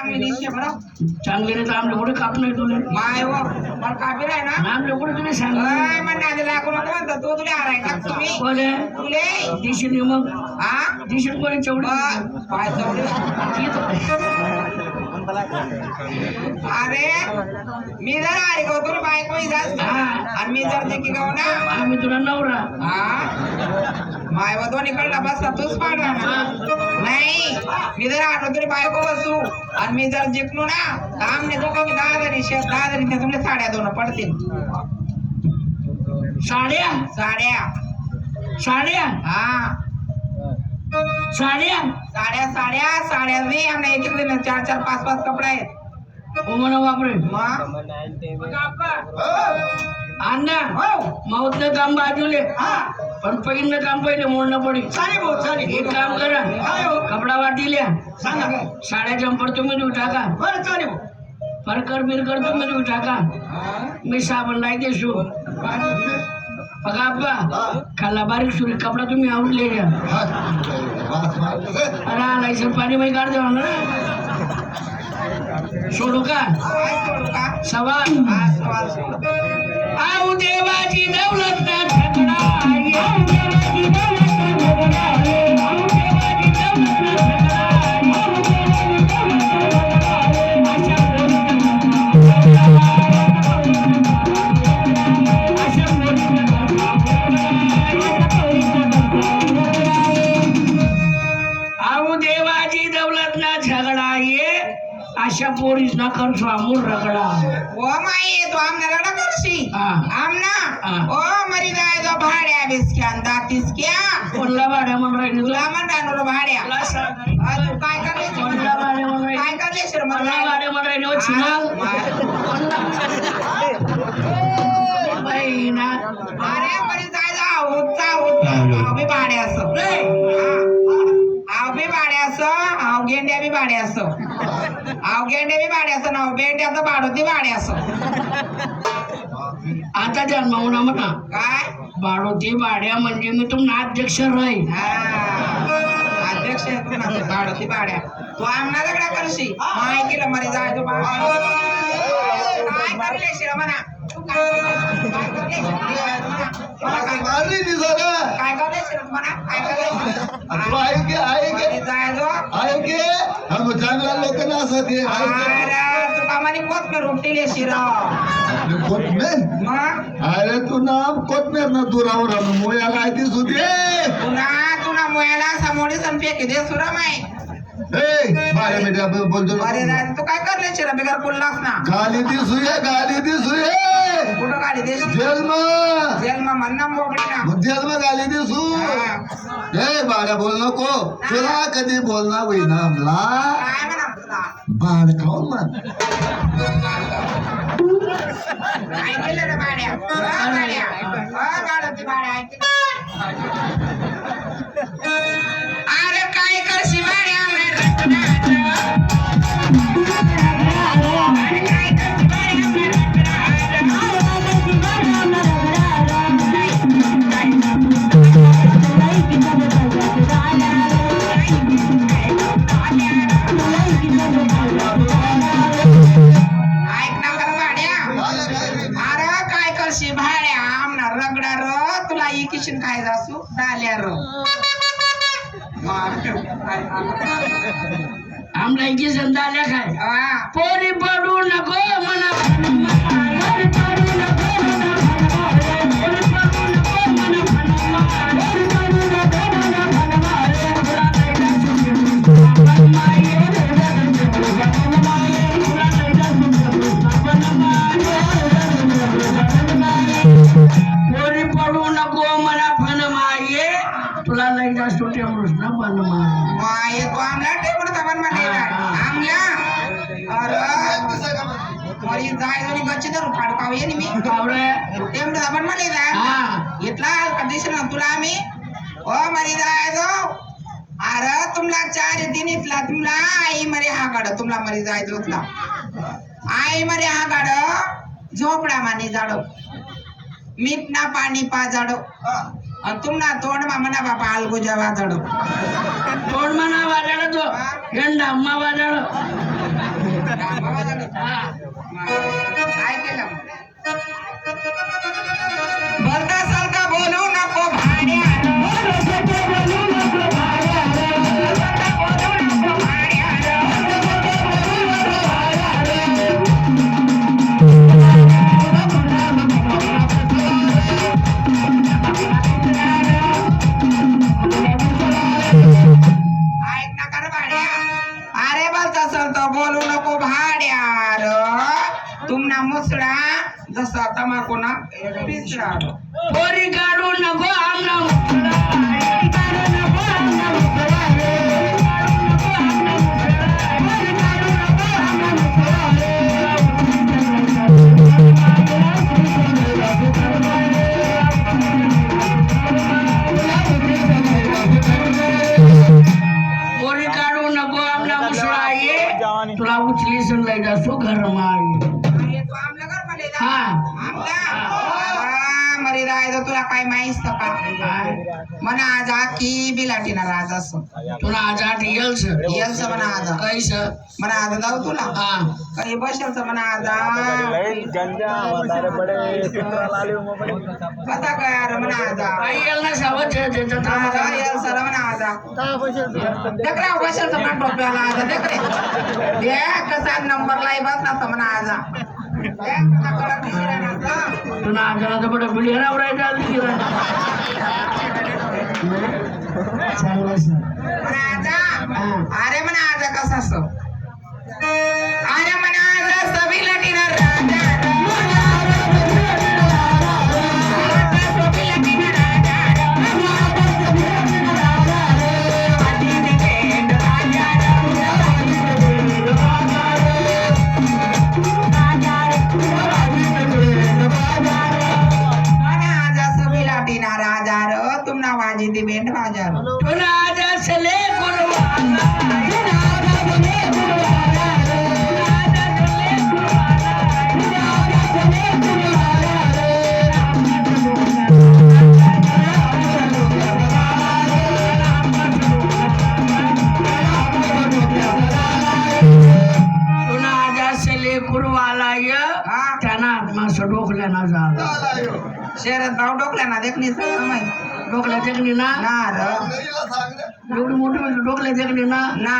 चांगली नाही तर आमले कुठे काप नाही तुले? माय व मला काबीर आहे ना? आमले कुठे तुला सांग? मग नादी लागू नको म्हणतो तू तुला हाराय का तुम्ही? बोले तुले? दिशील मग? हा दिशील कोणी चवडी पाय चवडे. अरे मी जर आरे गो तुला बायको. आणि मी जर देखी गाव ना आम्ही तुला नवरा. हा? माय व दोन्ही कडला बसला तूच पाडला नाही मी जर आलो तरी बायको बसू आणि मी जर जिंकलो ना तर आमने दोघं मी दहा जणी शेत दहा जणी त्या तुमच्या साड्या दोन पडतील. साड्या? साड्या. साड्या? हा. साड्या? साड्या साड्या साड्या. नाही आमने एक एक दिन चार चार पाच पाच कपडे आहेत. अण्णा हो. माऊतनं काम बाजूले. हा. पण पहिलं काम पहिले मोडणं पडी चालेल भाऊ चालेल. एक काम करा. हो? कपडा वाटिल्या. सांगा. साड्या जंपर तुम्ही देऊ टाका. बरं चालेल. फरकर बिरकर तुम्ही देऊ टाका. हा? मी साबण लाई देसू बघा अब्बा खाल्ला बारीक सुरी कपडा तुम्ही आवडले घ्या अरे आलायचं पाणी माही काढ देवा ना. सोडू का? सवाल. हा आऊ देवाची दौलत ना ठकडा आऊ देवाची अशा पोरीस ना करतो अमूल रगडा. ओ माई तो आमना रडा करशी? हा. आमना? हा. ओ मरी जाय तो भाड्या बिस्क्या दातीस क्या? कोणला भाड्या म्हणून राहिली तुला? तुला म्हणता नो भाड्या. तुला सांग. हा, तू काय करले कोणला भाड्या म्हणून राहिली? काय करले सर कोणला भाड्या म्हणून राहिली? हो छिनाल बाई ना. अरे मरी जाय जा होता होता आव आव गेंड्या बी भाड्या असं. आव गेंड्या बी भाड्या असं नाव गेंड्याचं भाडोती भाड्या असं. आता जन्मावून म्हणा काय? बाळोती भाड्या म्हणजे मी तुम्हाला अध्यक्ष राहील हा. अध्यक्ष आहे तू ना. भाडोती भाड्या. तू आमना दगडा करशी माय केलं मरी जाय तू भाड्या काय करले शिरा म्हणा? तू काय करले? काय करले शिरा? म्हणा. मला काय करले? काय करले शिरा म्हणा? काय करले जो चांगला लोक नसत हे अरे तू कामाने कोथमीर उपटिले शिरा कोथमेर? मग? अरे तू नाम कोथमेर ना दुरावर आणून मोया काय ती तुला मोयाला समोरी संपे की दे सुरा माय ए बारा मिनिट बोलतो. अरे ना. राज, तू काय करले शिरा बिगर बोललास ना. गाली ती सुये गाली ती सुये कुठं गाडी देश जन्म जन्म म्हणणं मोकळी ना. जन्म गाली ती सु हा. ए बाळा बोल नको. तुला कधी बोलणार होईना आमला काय म्हणा? बाळ खाऊन म्हण काय केलं रे भाड्या अ, भाड्या अ, गाडोती भाड्या ऐक अरे काय करशी भाड्या रे रत्नाचं? भाड्या आमना रगडा र तुला इकिशन काय जासू डाल्या र. आमला इथे संधा आल्या काय हा. पोरी पडू नको म्हणा टेबड तबन म्हणले हा. इतला कंडिशन तुला आम्ही ओ मरी जाय जो अरे तुमला चार दिन इथला तुमला आई मरे हा गाड तुमला मरी जाय जो इथला आई मरे हा गाड झोपडा मानी जाडो मीठ ना पाणी पा जाडो आणि तुमना तोंड मा म्हणा बापा अलगू जेवा जाडो तोंड म्हणा वाजाड तो हेंडा अम्मा वाजाड काय केलं अरे बोलता तर बोलू नको भाड्यार तुमना मुसडा जसा तमाकू ना पिसडा पोरी काढू नको आमना मुसळा. राहायचं तुला काय माहीत का? मना आज की बिलाटीना राज असं. तुला आजाट येलस येलचं म्हणा आज. कैस म्हणा आज जाऊ तुला. हा. काही बसेलचं म्हणा आज. पता काय अरे म्हणा आज. येल ना आज येल सर म्हणा आज. देखरे बसेलचं आज. देखरे ये कसा नंबर लाई बस ना म्हणा आज. तुला आजाराचा बडा बिलियरा उडायचा आली की म्हणा आजा अरे म्हणा आजा कसा असं शहरात भाव डोकल्या ना देखणी समय डोकल्या देखणी ना? ना र. एवढी मोठी डोकल्या देखणी ना? ना.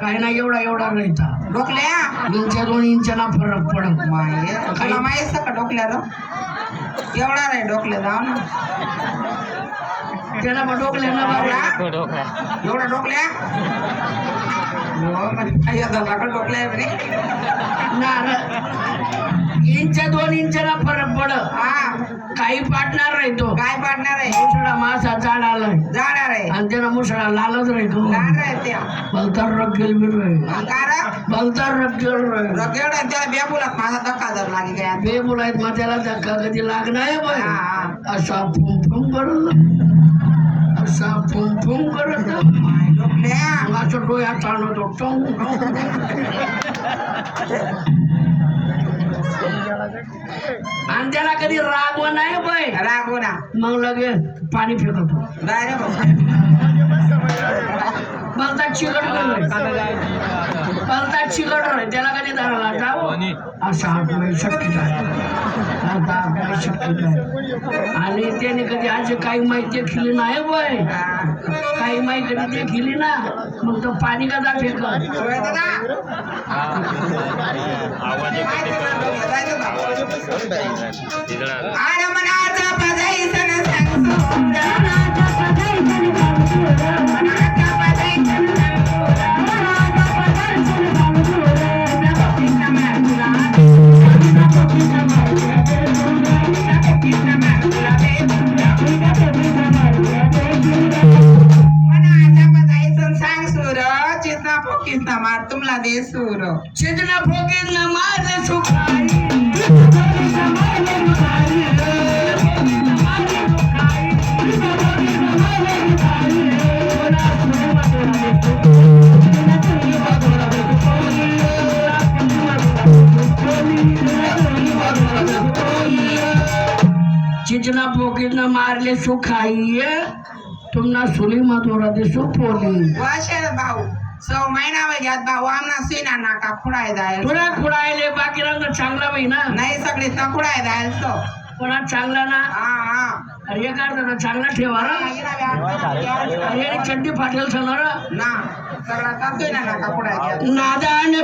काही ना एवढा एवढा राहायचा डोकल्या इंच्या दोन इंचाना फरक पडत. माय तुला माहीत का डोकल्या र? एवढा रे डोकले जाऊ ना. त्याला मग डोकल्याना बाबा एवढा? एवढा डोकल्या हो, म्हणजे डोकल्या म्हणे. ना इंच दोन इंचाला फरक पडत. हा. काही पाडणार राहतो काय पाडणार आहे? मुसळा मासा जाड आलाय जाणार आहे. आणि त्याला मुसळा लालच राहतो लहान आहे त्या. बलतार रगेल बिल रे कार बलतार रगेल रे रगेड आहे त्याला बेबुलात माझा धक्का जर लागे काय बे मुलायत मग त्याला धक्का कधी लागणार आहे. असा फुम फुम करत असा फुम फुम करत असं डोळ्यात ताणवतो टोंग आणि त्याला कधी रागव नाही बाई. रागो ना. मग लगेच पाणी रे बाबा. बलता चिकट. बलता चिकट रे त्याला कधी धरायला असं आता आपल्याला शक्य आणि त्याने कधी आज काही माहिती केली नाही बाय हा. काही माहिती कधी ते केली ना मग तो पाणी कदा सोय मारले सुखाई तुमना सुली मधुरा दिसू पोली। वाशे भाऊ सौ महिना वगैरे भाऊ आमना सुईना नाका खुडाय जाय तुला खुडायले बाकी रंग चांगला बाई ना। नाही सगळे तकुडाय जाय तो पण हा चांगला ना। हा हा। अरे अर्धा चांगला ठेवा हा, अरे चड्डी फाटेल सणार ना सगळा तातोय ना नाका खुडाय नादान